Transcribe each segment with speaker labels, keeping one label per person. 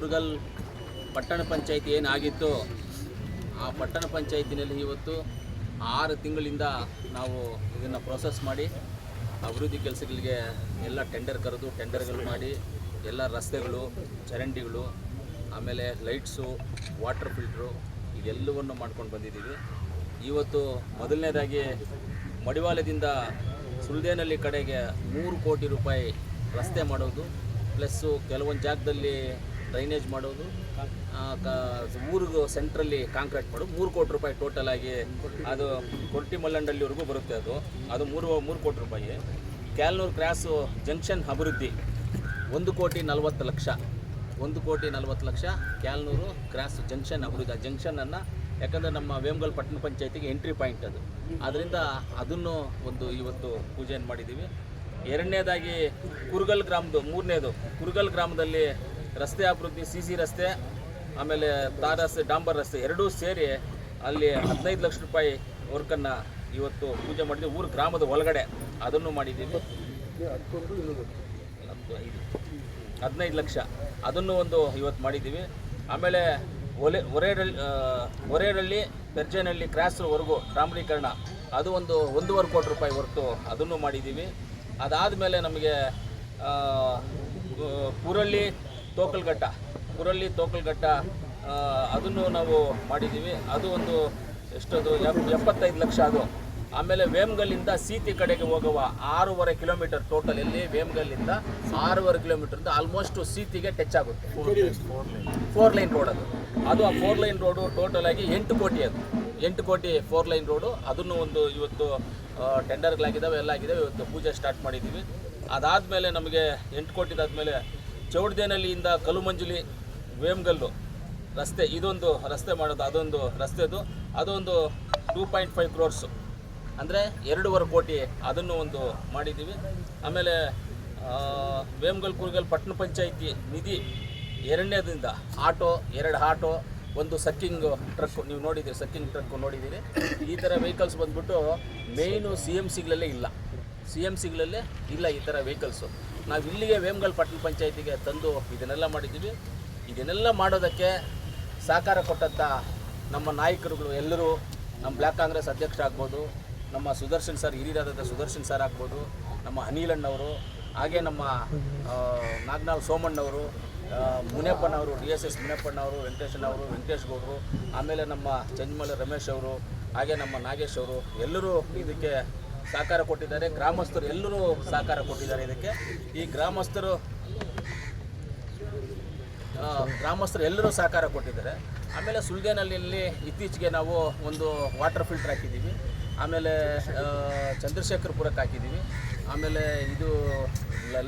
Speaker 1: ಕುರುಗಲ್ ಪಟ್ಟಣ ಪಂಚಾಯಿತಿ ಏನಾಗಿತ್ತು ಆ ಪಟ್ಟಣ ಪಂಚಾಯತಿನಲ್ಲಿ ಇವತ್ತು ಆರು ತಿಂಗಳಿಂದ ನಾವು ಇದನ್ನು ಪ್ರೋಸೆಸ್ ಮಾಡಿ, ಅಭಿವೃದ್ಧಿ ಕೆಲಸಗಳಿಗೆ ಎಲ್ಲ ಟೆಂಡರ್ ಕರೆದು ಟೆಂಡರ್ಗಳು ಮಾಡಿ, ಎಲ್ಲ ರಸ್ತೆಗಳು, ಚರಂಡಿಗಳು, ಆಮೇಲೆ ಲೈಟ್ಸು ವಾಟರ್ ಫಿಲ್ಟ್ರು ಇದೆಲ್ಲವನ್ನು ಮಾಡ್ಕೊಂಡು ಬಂದಿದ್ದೀವಿ. ಇವತ್ತು ಮೊದಲನೇದಾಗಿ ಮಡಿವಾಳದಿಂದ ಸುಲ್ದೇನಲ್ಲಿ ಕಡೆಗೆ ಮೂರು ಕೋಟಿ ರೂಪಾಯಿ ರಸ್ತೆ ಮಾಡೋದು ಪ್ಲಸ್ಸು ಕೆಲವೊಂದು ಜಾಗದಲ್ಲಿ ಡ್ರೈನೇಜ್ ಮಾಡೋದು ಊರಿಗೂ ಸೆಂಟ್ರಲ್ಲಿ ಕಾಂಕ್ರೀಟ್ ಮಾಡೋದು. ಮೂರು ಕೋಟಿ ರೂಪಾಯಿ ಟೋಟಲ್ ಆಗಿ ಅದು ಕೊರ್ಟಿ ಮಲ್ಲಂಡಲ್ಲಿವರೆಗೂ ಬರುತ್ತೆ ಅದು. ಅದು ಮೂರು ಮೂರು ಕೋಟಿ ರೂಪಾಯಿ. ಕ್ಯಾಲ್ನೂರು ಕ್ರಾಸು ಜಂಕ್ಷನ್ ಅಭಿವೃದ್ಧಿ. ಒಂದು ಕೋಟಿ ನಲವತ್ತು ಲಕ್ಷ. ಒಂದು ಕೋಟಿ ನಲವತ್ತು ಲಕ್ಷ ಕ್ಯಾಲ್ನೂರು ಕ್ರಾಸ್ ಜಂಕ್ಷನ್ ಅಭಿವೃದ್ಧಿ. ಆ ಜಂಕ್ಷನನ್ನು ಯಾಕಂದರೆ ನಮ್ಮ ವೇಮಗಲ್ ಪಟ್ಟಣ ಪಂಚಾಯತಿಗೆ ಎಂಟ್ರಿ ಪಾಯಿಂಟ್ ಅದು. ಅದರಿಂದ ಅದನ್ನು ಒಂದು ಇವತ್ತು ಪೂಜೆಯನ್ನು ಮಾಡಿದ್ದೀವಿ. ಎರಡನೇದಾಗಿ ಕುರುಗಲ್ ಗ್ರಾಮದ್ದು, ಮೂರನೇದು. ಕುರುಗಲ್ ಗ್ರಾಮದಲ್ಲಿ ರಸ್ತೆ ಅಭಿವೃದ್ಧಿ ಸಿ ಸಿ ರಸ್ತೆ ಆಮೇಲೆ ತಾರ್ ಡಾಂಬರ್ ರಸ್ತೆ ಎರಡೂ ಸೇರಿ ಅಲ್ಲಿ ಹದಿನೈದು ಲಕ್ಷ ರೂಪಾಯಿ ವರ್ಕನ್ನು ಇವತ್ತು ಪೂಜೆ ಮಾಡಿದ್ವಿ. ಊರು ಗ್ರಾಮದ ಒಳಗಡೆ ಅದನ್ನು ಮಾಡಿದ್ದೀವಿ. ಹದಿನೈದು ಲಕ್ಷ. ಅದನ್ನು ಒಂದು ಇವತ್ತು ಮಾಡಿದ್ದೀವಿ. ಆಮೇಲೆ ಒಲೆ ಒರೇಡಲ್ಲಿ ಒರೇಡಲ್ಲಿ ಕ್ರಾಸ್ ಕ್ರಾಸ್ವರೆಗೂ ಡಾಂಬರೀಕರಣ ಅದು ಒಂದು ಒಂದೂವರೆ ಕೋಟಿ ರೂಪಾಯಿ ಹೊರತು ಅದನ್ನು ಮಾಡಿದ್ದೀವಿ. ಅದಾದಮೇಲೆ ನಮಗೆ ಆ, ಗು- ಕುರಳ್ಳಿ ತೋಕಲ್ಘಟ್ಟ ಕುರಳ್ಳಿ ತೋಕಲ್ಘಟ್ಟ ಅದನ್ನು ನಾವು ಮಾಡಿದ್ದೀವಿ. ಅದು ಒಂದು ಎಷ್ಟದು, ಎಪ್- ಎಪ್ಪತ್ತೈದು ಲಕ್ಷ ಅದು. ಆಮೇಲೆ ವೇಮ್ಗಲ್ಲಿಂದ ಸೀತಿ ಕಡೆಗೆ ಹೋಗುವ ಆರೂವರೆ ಕಿಲೋಮೀಟರ್ ಟೋಟಲ್ ಇಲ್ಲಿ ವೇಮ್ಗಲ್ಲಿಂದ ಆರೂವರೆ ಕಿಲೋಮೀಟರ್ ಆಲ್ಮೋಸ್ಟ್ ಸೀತಿಗೆ ಟಚ್ ಆಗುತ್ತೆ. ಫೋರ್ ಲೈನ್ ರೋಡ್ ಅದು. ಅದು ಆ ಫೋರ್ ಲೈನ್ ರೋಡು ಟೋಟಲ್ ಆಗಿ ಎಂಟು ಕೋಟಿ ಅದು. ಎಂಟು ಕೋಟಿ ಫೋರ್ ಲೈನ್ ರೋಡು ಅದನ್ನು ಒಂದು ಇವತ್ತು ಟೆಂಡರ್ಗಳಾಗಿದ್ದಾವೆ ಎಲ್ಲ ಆಗಿದ್ದಾವೆ ಇವತ್ತು ಪೂಜೆ ಸ್ಟಾರ್ಟ್ ಮಾಡಿದ್ದೀವಿ. ಅದಾದಮೇಲೆ ನಮಗೆ ಎಂಟು ಕೋಟಿದಾದ್ಮೇಲೆ ಚೌಡದೇನಹಳ್ಳಿಯಿಂದ ಕಲುಮಂಜುಲಿ ವೇಮ್ಗಲ್ಲು ರಸ್ತೆ, ಇದೊಂದು ರಸ್ತೆ ಮಾಡೋದು, ಅದೊಂದು ರಸ್ತೆದು, ಅದೊಂದು ಟೂ ಪಾಯಿಂಟ್ ಫೈವ್ ಕ್ರೋರ್ಸು ಅಂದರೆ ಎರಡೂವರೆ ಕೋಟಿ ಅದನ್ನು ಒಂದು ಮಾಡಿದ್ದೀವಿ. ಆಮೇಲೆ ವೇಮಗಲ್, ಕುರುಗಲ್ ಪಟ್ಟಣ ಪಂಚಾಯಿತಿ ನಿಧಿ ಎರಡನೇದಿಂದ ಆಟೋ, ಎರಡು ಆಟೋ, ಒಂದು ಸಕ್ಕಿಂಗ್ ಟ್ರಕ್, ನೀವು ನೋಡಿದ್ದೀರಿ, ಸಕ್ಕಿಂಗ್ ಟ್ರಕ್ ನೋಡಿದ್ದೀರಿ. ಈ ಥರ ವೆಹಿಕಲ್ಸ್ ಬಂದ್ಬಿಟ್ಟು ಮೇಯ್ನು ಸಿ ಎಂ ಸಿಗಳಲ್ಲೇ ಇಲ್ಲ. ಸಿ ಎಂ ಸಿಗಳಲ್ಲೇ ಇಲ್ಲ ಈ ಥರ ವೆಹಿಕಲ್ಸು ನಾವು ಇಲ್ಲಿಗೆ ವೇಮಗಲ್ ಪಟ್ಟಣ ಪಂಚಾಯತಿಗೆ ತಂದು ಇದನ್ನೆಲ್ಲ ಮಾಡಿದ್ದೀವಿ. ಇದನ್ನೆಲ್ಲ ಮಾಡೋದಕ್ಕೆ ಸಹಕಾರ ಕೊಟ್ಟಂಥ ನಮ್ಮ ನಾಯಕರುಗಳು ಎಲ್ಲರೂ, ನಮ್ಮ ಬ್ಲ್ಯಾಕ್ ಕಾಂಗ್ರೆಸ್ ಅಧ್ಯಕ್ಷ ಆಗ್ಬೋದು, ನಮ್ಮ ಸುದರ್ಶನ್ ಸರ್ ಹಿರಿಯರಾದಂಥ ಸುದರ್ಶನ್ ಸರ್ ಆಗ್ಬೋದು, ನಮ್ಮ ಅನಿಲಣ್ಣವರು ಹಾಗೆ ನಮ್ಮ ನಾಗ್ನಾಳ್ ಸೋಮಣ್ಣವರು ಮುನಿಯಪ್ಪನವರು ಡಿ ಎಸ್ ಎಸ್ ಮುನಿಯಪ್ಪನವರು ವೆಂಕಟೇಶನವರು ವೆಂಕಟೇಶ್ ಗೌಡರು, ಆಮೇಲೆ ನಮ್ಮ ಚಂಜಮಲ ರಮೇಶ್ ಅವರು, ಹಾಗೆ ನಮ್ಮ ನಾಗೇಶ್ ಅವರು, ಎಲ್ಲರೂ ಇದಕ್ಕೆ ಸಹಕಾರ ಕೊಟ್ಟಿದ್ದಾರೆ. ಗ್ರಾಮಸ್ಥರು ಎಲ್ಲರೂ ಸಹಕಾರ ಕೊಟ್ಟಿದ್ದಾರೆ ಇದಕ್ಕೆ. ಈ ಗ್ರಾಮಸ್ಥರು ಗ್ರಾಮಸ್ಥರು ಎಲ್ಲರೂ ಸಹಕಾರ ಕೊಟ್ಟಿದ್ದಾರೆ. ಆಮೇಲೆ ಸುಳ್ಗೇನಹಳ್ಳಿಯಲ್ಲಿ ಇತ್ತೀಚೆಗೆ ನಾವು ಒಂದು ವಾಟರ್ ಫಿಲ್ಟರ್ ಹಾಕಿದ್ದೀವಿ. ಆಮೇಲೆ ಚಂದ್ರಶೇಖರ್ಪುರಕ್ಕೆ ಹಾಕಿದ್ದೀವಿ. ಆಮೇಲೆ ಇದು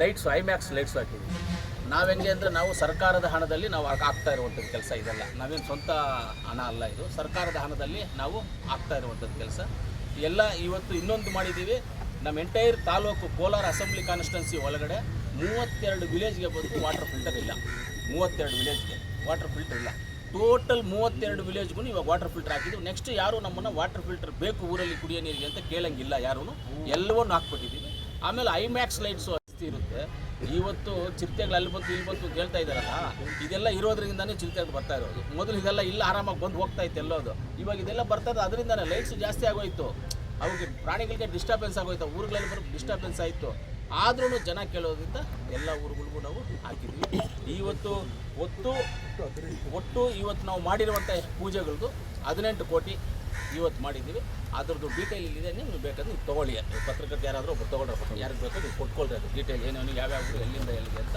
Speaker 1: ಲೈಟ್ಸು ಐಮ್ಯಾಕ್ಸ್ ಲೈಟ್ಸು ಹಾಕಿದ್ದೀವಿ. ನಾವು ಹೆಂಗೆ ಅಂದರೆ ನಾವು ಸರ್ಕಾರದ ಹಣದಲ್ಲಿ ನಾವು ಆಗ್ತಾ ಇರುವಂಥದ್ದು ಕೆಲಸ ಇದೆಲ್ಲ. ನಾವೇನು ಸ್ವಂತ ಹಣ ಅಲ್ಲ ಇದು. ಸರ್ಕಾರದ ಹಣದಲ್ಲಿ ನಾವು ಆಗ್ತಾ ಇರುವಂಥದ್ದು ಕೆಲಸ. ಎಲ್ಲ ಇವತ್ತು ಇನ್ನೊಂದು ಮಾಡಿದ್ದೀವಿ. ನಮ್ಮ entire taluk Kolar assembly constituency ಒಳಗಡೆ ಮೂವತ್ತೆರಡು ವಿಲೇಜ್ಗೆ ಬಂದು ವಾಟರ್ ಫಿಲ್ಟರ್ ಇಲ್ಲ. ಮೂವತ್ತೆರಡು ವಿಲೇಜ್ಗೆ ವಾಟರ್ ಫಿಲ್ಟರ್ ಇಲ್ಲ. ಟೋಟಲ್ ಮೂವತ್ತೆರಡು ವಿಲೇಜ್ಗೂ ಇವಾಗ ವಾಟರ್ ಫಿಲ್ಟರ್ ಹಾಕಿದ್ದೀವಿ ನೆಕ್ಸ್ಟ್ ಯಾರು ನಮ್ಮನ್ನು ವಾಟರ್ ಫಿಲ್ಟರ್ ಬೇಕು ಊರಲ್ಲಿ ಕುಡಿಯೋ ನೀರಿಗೆ ಅಂತ ಕೇಳಂಗಿಲ್ಲ ಯಾರೂ ಎಲ್ಲವನ್ನು ಹಾಕ್ಬಿಟ್ಟಿದ್ದೀವಿ. ಆಮೇಲೆ ಐಮ್ಯಾಕ್ಸ್ ಲೈಟ್ಸು ಜಾಸ್ತಿ ಇರುತ್ತೆ. ಇವತ್ತು ಚಿರತೆಗಳು ಅಲ್ಲಿ ಬಂತು ಇಲ್ಲಿ ಬಂತು ಕೇಳ್ತಾ ಇದ್ದಾರಲ್ಲ, ಇದೆಲ್ಲ ಇರೋದ್ರಿಂದನೇ ಚಿರತೆಗಳು ಬರ್ತಾ ಇರೋದು. ಮೊದಲು ಇದೆಲ್ಲ ಇಲ್ಲ ಆರಾಮಾಗಿ ಬಂದು ಹೋಗ್ತಾ ಇತ್ತು ಎಲ್ಲೋದು. ಇವಾಗ ಇದೆಲ್ಲ ಬರ್ತದೆ ಅದರಿಂದನೇ ಲೈಟ್ಸ್ ಜಾಸ್ತಿ ಆಗೋಯ್ತು. ಅವ್ರಿಗೆ ಪ್ರಾಣಿಗಳಿಗೆ ಡಿಸ್ಟರ್ಬೆನ್ಸ್ ಆಗೋಯ್ತು, ಊರುಗಳಲ್ಲಿ ಬರೋ ಡಿಸ್ಟರ್ಬೆನ್ಸ್ ಆಯಿತು. ಆದ್ರೂ ಜನ ಕೇಳೋದ್ರಿಂದ ಎಲ್ಲ ಊರುಗಳಿಗೂ ನಾವು ಹಾಕಿದ್ವಿ. ಇವತ್ತು ಒಟ್ಟು ಒಟ್ಟು ಇವತ್ತು ನಾವು ಮಾಡಿರುವಂಥ ಪೂಜೆಗಳದ್ದು ಹದಿನೆಂಟು ಕೋಟಿ. ಇವತ್ತು ಮಾಡಿದ್ದೀವಿ. ಅದ್ರದ್ದು ಡೀಟೇಲ್ ಇಲ್ಲಿದೆ ನೀವು ಬೇಕಾದ್ರೆ ನೀವು ತೊಗೊಳ್ಳಿ. ನೀವು ಪತ್ರಕರ್ತ ಯಾರಾದರೂ ಒಬ್ಬರು ತೊಗೊಂಡ್ರೆ ಯಾರಿಗೆ ಬೇಕೋ ನೀವು ಕೊಟ್ಕೊಳ್ರಿ ಅದು ಡೀಟೇಲ್ ಏನೇನು ಯಾವ್ಯಾವ ಎಲ್ಲಿಂದ ಎಲ್ಲಿಗೆ ಅಂತ.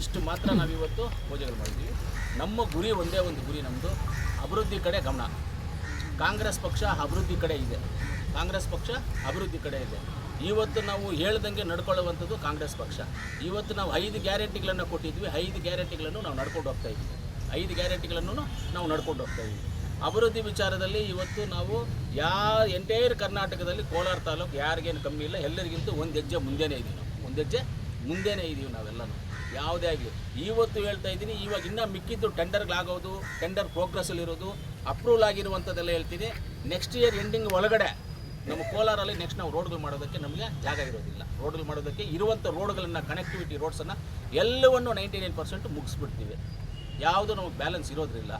Speaker 1: ಇಷ್ಟು ಮಾತ್ರ ನಾವಿವತ್ತು ಪೂಜೆಗಳು ಮಾಡಿದ್ದೀವಿ. ನಮ್ಮ ಗುರಿ ಒಂದೇ ಒಂದು ಗುರಿ ನಮ್ಮದು ಅಭಿವೃದ್ಧಿ ಕಡೆ ಗಮನ. ಕಾಂಗ್ರೆಸ್ ಪಕ್ಷ ಅಭಿವೃದ್ಧಿ ಕಡೆ ಇದೆ. ಕಾಂಗ್ರೆಸ್ ಪಕ್ಷ ಅಭಿವೃದ್ಧಿ ಕಡೆ ಇದೆ. ಇವತ್ತು ನಾವು ಹೇಳ್ದಂಗೆ ನಡ್ಕೊಳ್ಳುವಂಥದ್ದು ಕಾಂಗ್ರೆಸ್ ಪಕ್ಷ. ಇವತ್ತು ನಾವು ಐದು ಗ್ಯಾರಂಟಿಗಳನ್ನು ಕೊಟ್ಟಿದ್ವಿ. ಐದು ಗ್ಯಾರಂಟಿಗಳನ್ನು ನಾವು ನಡ್ಕೊಂಡು ಹೋಗ್ತಾ ಇದ್ದೀವಿ. ಐದು ಗ್ಯಾರಂಟಿಗಳನ್ನು ನಾವು ನಡ್ಕೊಂಡು ಹೋಗ್ತಾ ಇದ್ವಿ ಅಭಿವೃದ್ಧಿ ವಿಚಾರದಲ್ಲಿ ಇವತ್ತು ನಾವು ಯಾ, ಎಂಟೈರ್ ಕರ್ನಾಟಕದಲ್ಲಿ ಕೋಲಾರ ತಾಲೂಕು ಯಾರಿಗೇನು ಕಮ್ಮಿ ಇಲ್ಲ, ಎಲ್ಲರಿಗಿಂತ ಒಂದು ಹೆಜ್ಜೆ ಮುಂದೆನೇ ಇದ್ದೀವಿ ನಾವು. ಒಂದು ಹೆಜ್ಜೆ ಮುಂದೆನೇ ಇದ್ದೀವಿ ನಾವೆಲ್ಲನೂ. ಯಾವುದೇ ಆಗಲಿ. ಇವತ್ತು ಹೇಳ್ತಾ ಇದ್ದೀನಿ, ಇವಾಗ ಇನ್ನೂ ಮಿಕ್ಕಿದ್ದು ಟೆಂಡರ್ಗಳಾಗೋದು ಟೆಂಡರ್ ಪ್ರೋಗ್ರೆಸ್ಸಲ್ಲಿರೋದು ಅಪ್ರೂವಲ್ ಆಗಿರುವಂಥದ್ದೆಲ್ಲ ಹೇಳ್ತೀನಿ. ನೆಕ್ಸ್ಟ್ ಇಯರ್ ಎಂಡಿಂಗ್ ಒಳಗಡೆ ನಮ್ಮ ಕೋಲಾರಲ್ಲಿ ನೆಕ್ಸ್ಟ್ ನಾವು ರೋಡ್ಗಳು ಮಾಡೋದಕ್ಕೆ ನಮಗೆ ಜಾಗ ಇರೋದಿಲ್ಲ. ರೋಡ್ಗಳು ಮಾಡೋದಕ್ಕೆ ಇರುವಂಥ ರೋಡ್ಗಳನ್ನು ಕನೆಕ್ಟಿವಿಟಿ ರೋಡ್ಸನ್ನು ಎಲ್ಲವನ್ನು ನೈಂಟಿ ನೈನ್ ಪರ್ಸೆಂಟ್ ಮುಗಿಸ್ಬಿಡ್ತೀವಿ. ಯಾವುದು ನಮಗೆ ಬ್ಯಾಲೆನ್ಸ್ ಇರೋದ್ರಿಲ್ಲ.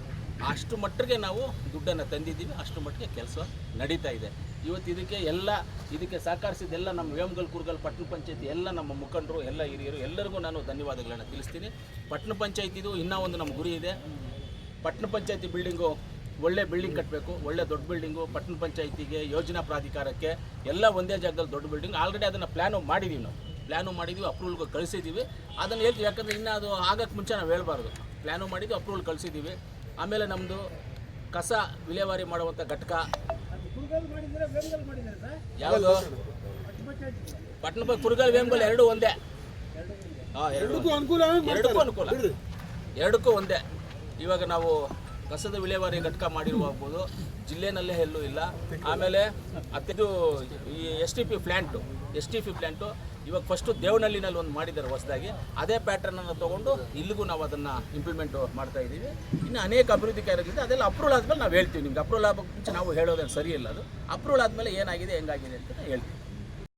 Speaker 1: ಅಷ್ಟು ಮಟ್ಟಿಗೆ ನಾವು ದುಡ್ಡನ್ನು ತಂದಿದ್ದೀವಿ, ಅಷ್ಟು ಮಟ್ಟಿಗೆ ಕೆಲಸ ನಡೀತಾ ಇದೆ. ಇವತ್ತು ಇದಕ್ಕೆ ಎಲ್ಲ, ಇದಕ್ಕೆ ಸಹಕರಿಸಿದ್ದೆಲ್ಲ ನಮ್ಮ ವೇಮಗಲ್, ಕುರ್ಗಲ್ ಪಟ್ಟಣ ಪಂಚಾಯತಿ, ಎಲ್ಲ ನಮ್ಮ ಮುಖಂಡರು, ಎಲ್ಲ ಹಿರಿಯರು, ಎಲ್ಲರಿಗೂ ನಾನು ಧನ್ಯವಾದಗಳನ್ನು ತಿಳಿಸ್ತೀನಿ. ಪಟ್ಟಣ ಪಂಚಾಯತಿದು ಇನ್ನೂ ಒಂದು ನಮ್ಮ ಗುರಿ ಇದೆ. ಪಟ್ಟಣ ಪಂಚಾಯತಿ ಬಿಲ್ಡಿಂಗು ಒಳ್ಳೆ ಬಿಲ್ಡಿಂಗ್ ಕಟ್ಟಬೇಕು ಒಳ್ಳೆ ದೊಡ್ಡ ಬಿಲ್ಡಿಂಗು ಪಟ್ಟಣ ಪಂಚಾಯತಿಗೆ ಯೋಜನಾ ಪ್ರಾಧಿಕಾರಕ್ಕೆ ಎಲ್ಲ ಒಂದೇ ಜಾಗದಲ್ಲಿ ದೊಡ್ಡ ಬಿಲ್ಡಿಂಗ್ ಆಲ್ರೆಡಿ ಅದನ್ನು ಪ್ಲ್ಯಾನು ಮಾಡಿದ್ದೀವಿ ನಾವು. ಪ್ಲ್ಯಾನು ಮಾಡಿದ್ದೀವಿ ಅಪ್ರೂವಲ್ಗೆ ಕಳಿಸಿದ್ದೀವಿ ಅದನ್ನು ಹೇಳ್ತೀವಿ, ಯಾಕಂದರೆ ಇನ್ನೂ ಅದು ಆಗಕ್ಕೆ ಮುಂಚೆ ನಾವು ಹೇಳ್ಬಾರ್ದು. ಪ್ಲ್ಯಾನು ಮಾಡಿದ್ದು ಅಪ್ರೂವಲ್ ಕಳಿಸಿದ್ದೀವಿ ಆಮೇಲೆ ನಮ್ಮದು ಕಸ ವಿಲೇವಾರಿ ಮಾಡುವಂಥ ಘಟಕ. ಯಾವುದು? ಪಟ್ಟಣ ಕುರುಗಲ್ ವೇಮಗಲ್ ಎರಡು ಒಂದೇ. ಹಾಂ ಎರಡು.
Speaker 2: ಅನುಕೂಲ
Speaker 1: ಎರಡಕ್ಕೂ ಅನುಕೂಲ. ಎರಡಕ್ಕೂ ಒಂದೇ. ಇವಾಗ ನಾವು ಕಸದ ವಿಲೇವಾರಿ ಘಟಕ ಮಾಡಿರುವಾಗ್ಬೋದು. ಜಿಲ್ಲೆನಲ್ಲೇ ಎಲ್ಲೂ ಇಲ್ಲ. ಆಮೇಲೆ ಅತ್ತಿದು ಈ S T P plant S T P plant ಇವಾಗ ಫಸ್ಟು ದೇವನಹಳ್ಳಿನಲ್ಲಿ ಒಂದು ಮಾಡಿದ್ದಾರೆ ಹೊಸದಾಗಿ. ಅದೇ ಪ್ಯಾಟರ್ನನ್ನು ತಗೊಂಡು ಇಲ್ಲಿಗೂ ನಾವು ಅದನ್ನು ಇಂಪ್ಲಿಮೆಂಟ್ ಮಾಡ್ತಾ ಇದ್ದೀವಿ. ಇನ್ನು ಅನೇಕ ಅಭಿವೃದ್ಧಿ ಕಾರ್ಯಗಳಿದೆ. ಅದೆಲ್ಲ ಅಪ್ರೂವಲ್ ಆದಮೇಲೆ ನಾವು ಹೇಳ್ತೀವಿ. ನಿಮ್ಗೆ ಅಪ್ರೂವಲ್ ಆಗೋಕ್ಕೆ ಮುಂಚೆ ನಾವು ಹೇಳೋದೇ ಸರಿ ಇಲ್ಲ ಅದು. ಅಪ್ರೂವಲ್ ಆದಮೇಲೆ ಏನಾಗಿದೆ, ಹೆಂಗಾಗಿದೆ ಅಂತ ಹೇಳ್ತೀವಿ.